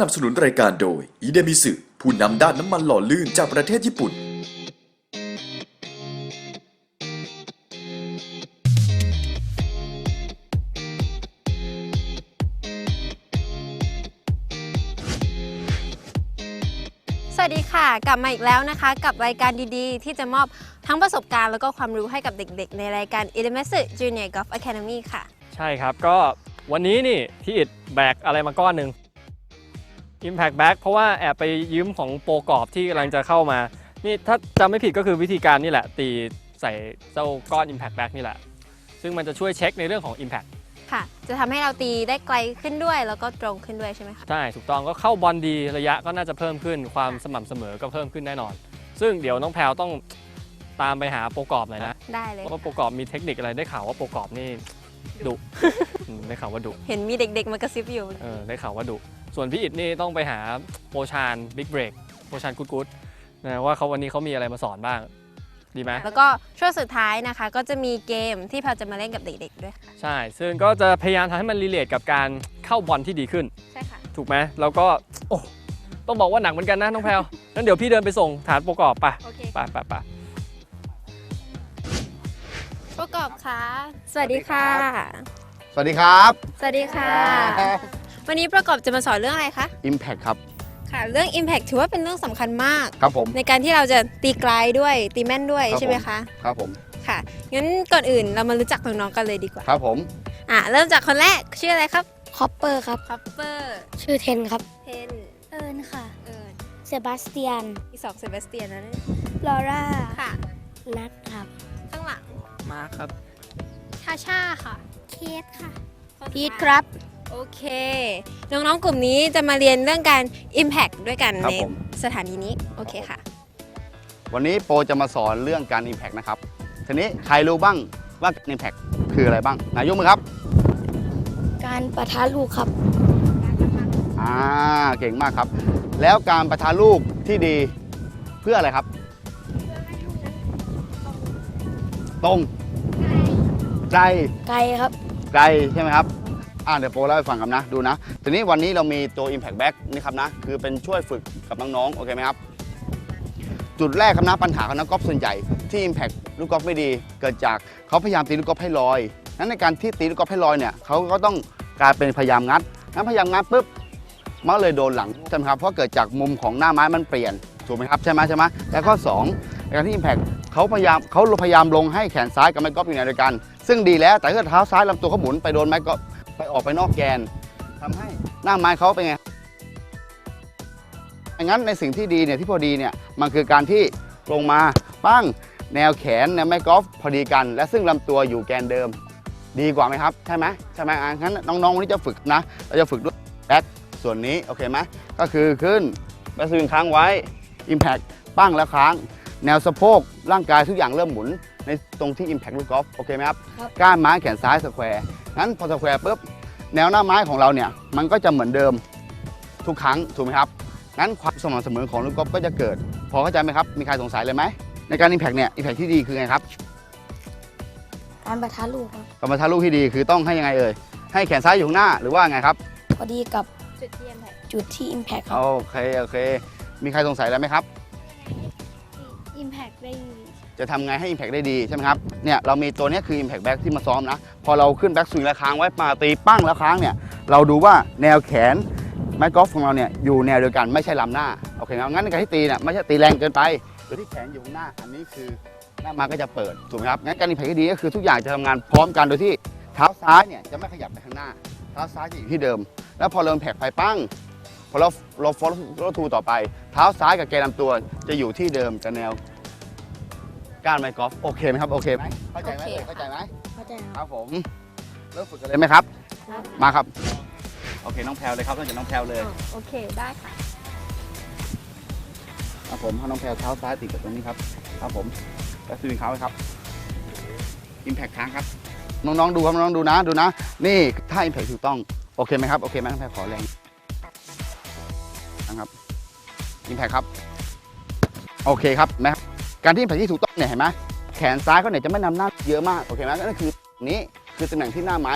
นับสนุนรายการโดยอีเดมิสึผู้นำด้านน้ำมันหล่อลื่นจากประเทศญี่ปุ่น สวัสดีค่ะ กลับมาอีกแล้วนะคะ กับรายการดีๆ ที่จะมอบทั้งประสบการณ์แล้วก็ความรู้ให้กับเด็กๆ ในรายการ e l e m e n t Junior Golf Academy ค่ะ ใช่ครับ ก็วันนี้นี่พี่อิดแบกอะไรมาก้อนหนึ่ง Impact Back เพราะว่าแอบไปยืมของโปรกรอบที่กำลังจะเข้ามา นี่ถ้าจำไม่ผิดก็คือวิธีการนี่แหละ ตีใส่เจ้าก้อน Impact Back นี่แหละ ซึ่งมันจะช่วยเช็คในเรื่องของ Impact ค่ะ จะทำให้เราตีได้ไกลขึ้นด้วย แล้วก็ตรงขึ้นด้วยใช่ไหมคะ ใช่ ถูกต้องก็เข้าบอลดีระยะก็น่าจะเพิ่มขึ้นความสม่ำเสมอก็เพิ่มขึ้นแน่นอน ซึ่งเดี๋ยวน้องแพลวต้องตามไปหาโปรกรอบหน่อยนะได้เลยเพราะว่าโปรกรอบมีเทคนิคอะไรได้ข่าวว่าโปรกรอบนี่ดุ อืมได้ข่าวว่าดุ เห็นมีเด็กๆมากระซิบอยู่ เออได้ข่าวว่าดุ ส่วนพี่อิดนี่ต้องไปหาโปรชานบิ๊กเบรกโปรชานกูดกูดนะว่าเขาวันนี้เขามีอะไรมาสอนบ้าง ดีไหมแล้วก็ช่วงสุดท้ายนะคะ ก็จะมีเกมที่แพลจะมาเล่นกับเด็กๆด้วยค่ะใช่ ซึ่งก็จะพยายามทำให้มันรีเลทกับการเข้าบอลที่ดีขึ้น ใช่ค่ะ ถูกไหมแล้วก็โอ้ต้องบอกว่าหนักเหมือนกันนะน้องแพลวงั้นเดี๋ยวพี่เดินไปส่งฐานประกอบไปโอเค ไปไปไป ประกอบค่ะ สวัสดีค่ะ สวัสดีครับ สวัสดีค่ะ วันนี้ประกอบจะมาสอนเรื่องอะไรคะ Impact ครับ ค่ะเรื่อง Impact ถือว่าเป็นเรื่องสำคัญมาก ครับผม ในการที่เราจะตีไกลด้วยตีแม่นด้วยครับ ใช่ไหมผมคะครับผม ค่ะงั้นก่อนอื่นเรามารู้จักน้องๆกันเลยดีกว่าครับผม อะเริ่มจากคนแรกชื่ออะไรครับคอปเปอร์ครับ คอปเปอร์ชื่อเทนครับ เทนเอิญค่ะ เอิร์นเซบาสเตียน อีกสองเซบาสเตียนนะเนี่ยลอร่า ค่ะ นัทครับ ข้างหลังมาครับ ชาชาค่ะ เคสค่ะคนสุดพีทท้ายครับ โอเค น้องๆกลุ่มนี้จะมาเรียนเรื่องการ Impact ด้วยกันครับในผม สถานีนี้ โอเคค่ะ วันนี้โปรจะมาสอนเรื่องการ Impact นะครับ ทีนี้ใครรู้บ้างว่าการ Impact คืออะไรบ้าง นายยกมือครับ การประทะลูกครับ อ่า เก่งมากครับ แล้วการประทานลูกที่ดีเพื่ออะไรครับ ตรง ใจ ไกลครับ ไกลใช่ไหมครับ อ่าเดี๋ยวโปรเล่าให้ฟังครับนะดูนะทีนี้วันนี้เรามีตัว Impact Back นี่ครับนะคือเป็นช่วยฝึกกับน้องๆโอเคไหมครับจุดแรกครับนะปัญหาของนักกอล์ฟส่วนใหญ่ที่ Impact ลูกกอล์ฟไม่ดี เกิดจากเขาพยายามตีลูกกอล์ฟให้ลอยนั้นในการที่ตีลูกกอล์ฟให้ลอยเนี่ยเขาก็ต้องกลายเป็นพยายามงัดนั้นพยายามงัดปุ๊บมันเลยโดนหลังใช่ไหมครับเพราะเกิดจากมุมของหน้าไม้มันเปลี่ยนถูกไหมครับใช่ไหมใช่ไหมและข้อ2ในการที่ Impact เขาพยายามเขาพยายามลงให้แขนซ้ายกับไม้กอล์ฟอยู่ในเดียวกัน ซึ่งดีแล้วแต่ถ้าเท้าซ้ายลำตัวเขาหมุนไปโดนไม้กอล์ฟ ไปออกไปนอกแกนทำให้หน้าไม้เขาเป็นไงดังนั้นในสิ่งที่ดีเนี่ยที่พอดีเนี่ยมันคือการที่ลงมาปั้งแนวแขนแนวไม้กอล์ฟพอดีกัน และซึ่งลำตัวอยู่แกนเดิม ดีกว่าไหมครับ ใช่ไหมใช่ไหมอะงั้นน้องๆวันนี้จะฝึกนะเราจะฝึกด้วยแบ็คส่วนนี้โอเคไหมก็คือขึ้นแบ็คสวิงค้างไว้ Impact ปั้งแล้วค้าง แนวสะโพกร่างกายทุกอย่างเริ่มหมุนในตรงที่ Impact ลูกกอล์ฟโอเคไหมครับครับก้านไม้แขนซ้ายสแควร์งั้นพอสแควร์ปุ๊บแนวหน้าไม้ของเราเนี่ยมันก็จะเหมือนเดิมทุกครั้งถูกไหมครับงั้นความสม่ำเสมอของลูกกอล์ฟก็จะเกิด พอเข้าใจไหมครับ มีใครสงสัยเลยไหมในการ Impact เนี่ย Impact ที่ดีคือไงครับการประทะลูกครับกรรมฐานลูกที่ดีคือต้องให้ยังไงเอ่ยให้แขนซ้ายอยู่ข้างหน้าหรือว่าไงครับพอดีกับจุดที่ Impact จุดที่ Impact ครับโอเคโอเค มีใครสงสัยอะไรไหมครับ Impact ได้ จะทำไงให้ Impact ได้ดีใช่ไหมครับเนี่ยเรามีตัวนี้คือ Impact Back ที่มาซ้อมนะ พอเราขึ้นแบ็กสวิงแล้วค้างไว้มาตีปั้งแล้วค้างเนี่ยเราดูว่าแนวแขนไม้กอล์ฟของเราเนี่ยอยู่แนวเดียวกันไม่ใช่ลำหน้าโอเคครับงั้นในการที่ตีเนี่ยไม่ใช่ตีแรงเกินไปหรือที่แขนอยู่ข้างหน้าอันนี้คือหน้ามาก็จะเปิดถูกไหมครับงั้นการ Impact ที่ดีก็คือทุกอย่างจะทำงานพร้อมกันโดยที่เท้าซ้ายเนี่ยจะไม่ขยับไปข้างหน้าเท้าซ้ายจะอยู่ที่เดิม แล้วพอเราแพ็กไปปั้งพอเราเราฟอลล่ทูต่อไป เท้าซ้ายกับแกนลำตัวจะอยู่ที่เดิมกับแนว ก้านไม้กอล์ฟโอเคไหมครับ โอเคไหมเข้าใจไหมโอเคเอ่ยเข้าใจไหมเข้าใจคครับรับผมเริ่มฝึกกันเลยไหมครับมาครับ โอเคน้องแพลวเลยครับต้องจากน้องแพลวเลย อ๋อโอเคได้ค่ะครับผมให้น้องแพลวเท้าซ้ายติดกับตรงนี้ครับ ครับผมแล้วสวิงเท้าไว้ครับอิมแพคค้างครับ น้องๆดูครับน้องๆดูนะดูนะ นี่ถ้าอิมแพคถูกต้อง โอเคไหมครับ โอเคไหมน้องแพลวขอแรงนะครับอิมแพคครับ โอเคครับแม่ การที่อิมแพคที่ถูกต้องเนี่ยเห็นไหมแขนซ้ายเขาเนี่ยจะไม่นำหน้าเยอะมากโอเคไหมนั่นคือนี้คือตำแหน่งที่หน้าไม้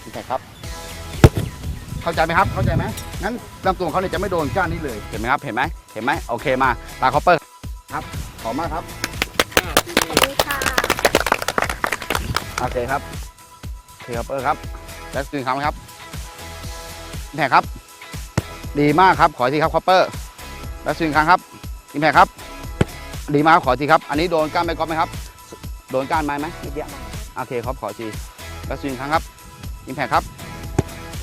โอเคครับ เข้าใจไหมครับเข้าใจไหมงั้นลำตัวของเขาเนี่ยจะไม่โดนก้านนี้เลยเห็นไหมครับเห็นไหมเห็นไหมโอเคมาตาคอปเปอร์ครับขอบมากครับขอบคุณค่ะโอเคครับโอเคครับเออครับแล้วสตรีนคำครับอิมแพคครับ ดีมากครับ ขออีกทีครับคอปเปอร์แล้วสตรีนครั้งครับอิมแพคครับ ดีมากครับขออีกทีครับ อันนี้โดนก้านไม้กอล์ฟไหมครับ โดนก้านไม้ไหมนิดเดียวโอเคครับขออีกทีแล้วสตรีนครั้งครับอิมแพคครับ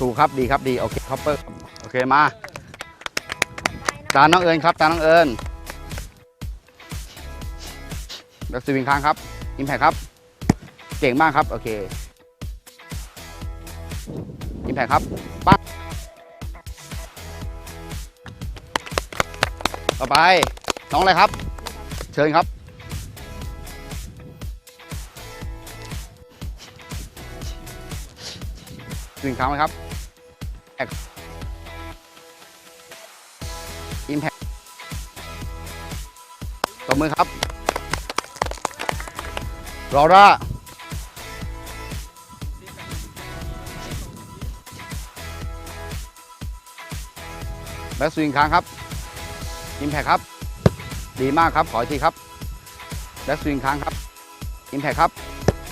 ถูกครับดีครับดีโอเคคอปเปอร์โอเคมาตาน้องเอิญครับตาน้องเอิญแล้วสวิงค้างครับอิมแพคครับ เก่งมากครับ โอเคอิมแพคครับ ไป น้องอะไรครับ เชิญครับสวิงค้างไหมครับแอกอิมแพคตบมือครับรอร่าแบ็กสวิงค้างครับ อิมแพคครับ ดีมากครับ ขออีกทีครับแบ็กสวิงค้างครับอิมแพคครับ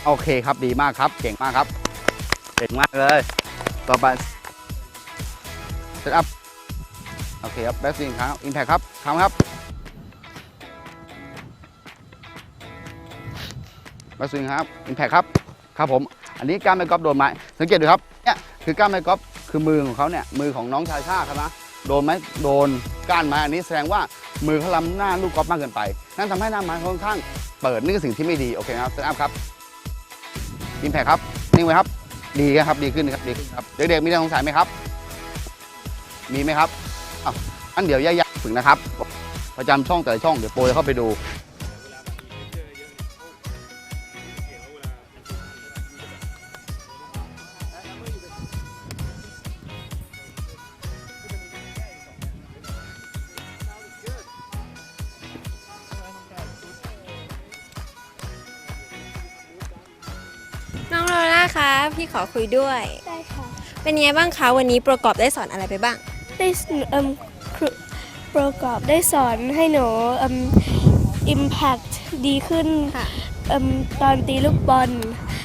โอเคครับ ดีมากครับ เก่งมากครับ เก่งมากเลย ต่อไปเซตอัพ โอเคครับ แบ็กสวิงค้างอิมแพคครับค้างครับ แบ็กสวิงครับ อิมแพคครับ ครับผม อันนี้กล้ามไม้กอล์ฟโดนไม้ สังเกตดูครับ เนี่ยคือกล้ามไม้กอล์ฟคือมือของเขาเนี่ย มือของน้องชายชาครับนะ โดนไหมโดนก้านไม้อันนี้แสดงว่ามือเขาล้ำหน้าลูกกอล์ฟมากเกินไป นั่นทำให้หน้าไม้ค่อนข้างเปิดนี่คือสิ่งที่ไม่ดีโอเคครับเซตอัพครับอิมแพคครับนิ่งไว้ครับ ดีครับดีขึ้นครับดีขึ้นครับเด็กๆมีอะไรสงสัยไหมครับ มีไหมครับอ้าวอันเดี๋ยวย่าๆฝึกนะครับประจำช่องแต่ละช่องเดี๋ยวโปรจะเข้าไปดู พี่ขอคุยด้วย ได้ค่ะ เป็นไงบ้างคะวันนี้ประกอบได้สอนอะไรไปบ้าง ได้สเอิ่มครูประกอบได้สอนให้หนูเอิ่ม impact ดีขึ้นค่ะ เอิ่มตอนตีลูกบอล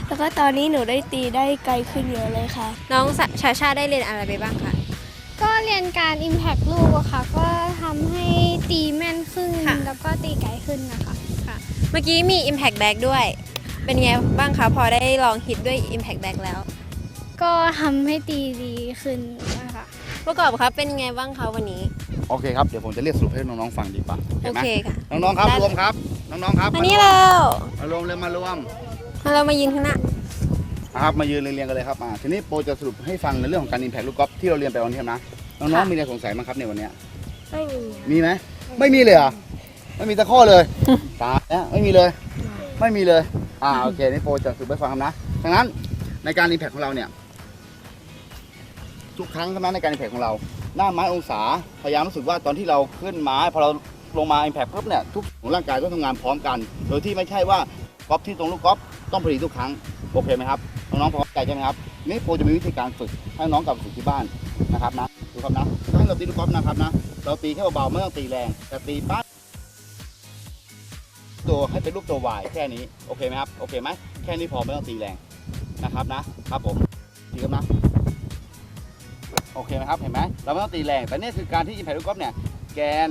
แล้วก็ตอนนี้หนูได้ตีได้ไกลขึ้นเยอะเลยค่ะ น้องชาชาได้เรียนอะไรไปบ้างคะ ก็เรียนการ Impact ลูกอะค่ะ ก็ทำให้ตีแม่นขึ้น ค่ะ แล้วก็ตีไกลขึ้นนะคะ เมื่อกี้มี Impact Bag ด้วย เป็นไงบ้างคะพอได้ลองฮิตด้วย Impact Bag แล้ว ก็ทำให้ตีดีขึ้นนะคะประกอบครับเป็นไงบ้างคะวันนี้ โอเคครับ เดี๋ยวผมจะเรียกสรุปให้น้องๆฟังดีป่ะโอเคโอไหมเคค่ะ น้องๆครับได้ รวมครับ น้องๆครับมานี่แล้วมารวมเลยมารวมมาเรามายืนข้างหน้านะครับมายืนเรียงๆกันเลยครับมาทีนี้โปรจะสรุปให้ฟังในเรื่องของการอิมแพคลูกกอล์ฟที่เราเรียนไปวันนี้นะน้องค่ะๆมีอะไรสงสัยไหมครับในวันเนี้ยไม่มีมีไหมไม่มีเลยเหรอไม่มีตะข้อเลย ตายแล้วไม่มีเลย ไม่มีเลย อ่าโอเคนี่โปรจะสรุปฟังครับนะดังนั้นในการอิมแพคของเราเนี่ย ทุกครั้งทั้งนั้นในการอิมแพคของเรา หน้าไม้องศาพยายามรู้สึกว่าตอนที่เราขึ้นไม้พอเราลงมาอิมแพคปุ๊บเนี่ยทุกส่วนของร่างกายต้องทำงานพร้อมกัน โดยที่ไม่ใช่ว่ากอล์ฟที่ตรงลูกกอล์ฟต้องพอดีทุกครั้งโอเคไหมครับน้องๆพอเข้าใจใช่ไหมครับนี่โปรจะมีวิธีการฝึกให้น้องกลับไปฝึกที่บ้านนะครับนะดูครับนะถ้าเราตีลูกกอล์ฟนะครับนะเราตีแค่เบาๆไม่ต้องตีแรงแต่ตีปั๊บ ตัวให้เป็นลูกตัววายแค่นี้โอเคไหมครับโอเคไหมแค่นี้พอไม่ต้องตีแรงนะครับนะครับผมดีครับนะโอเคไหมครับเห็นไหมเราไม่ต้องตีแรงแต่นี่คือการที่อิมแพคลูกกอล์ฟเนี่ยแกน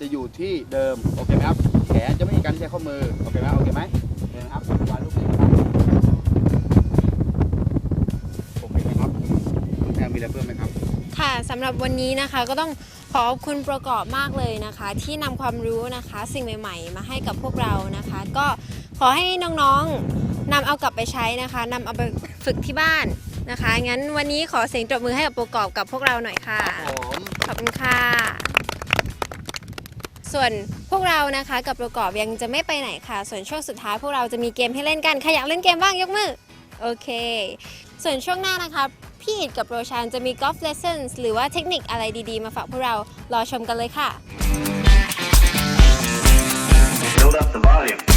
จะอยู่ที่เดิมโอเคไหมครับแขนจะไม่มีการใช้ข้อมือโอเคไหมโอเคไหมโอเคนะครับวางลูกนี้โอเคไหมครับแพรมีอะไรเพิ่มไหมครับค่ะสำหรับวันนี้นะคะก็ต้อง ขอขอบคุณประกอบมากเลยนะคะ ที่นำความรู้นะคะ สิ่งใหม่ ๆ มาให้กับพวกเรานะคะ ก็ขอให้น้องๆนำเอากลับไปใช้นะคะนำเอาไปฝึกที่บ้านนะคะ งั้นวันนี้ขอเสียงตบมือให้กับประกอบกับพวกเราหน่อยค่ะ ผมขอบคุณค่ะ ส่วนพวกเรานะคะกับประกอบยังจะไม่ไปไหนค่ะ ส่วนช่วงสุดท้ายพวกเราจะมีเกมให้เล่นกัน ใครอยากเล่นเกมบ้างยกมือ โอเค ส่วนช่วงหน้านะคะ พี่อิดกับโรชานจะมีกอล์ฟเลสเซนส์หรือว่าเทคนิคอะไรดีๆ มาฝากพวกเรา รอชมกันเลยค่ะ Build up the volume.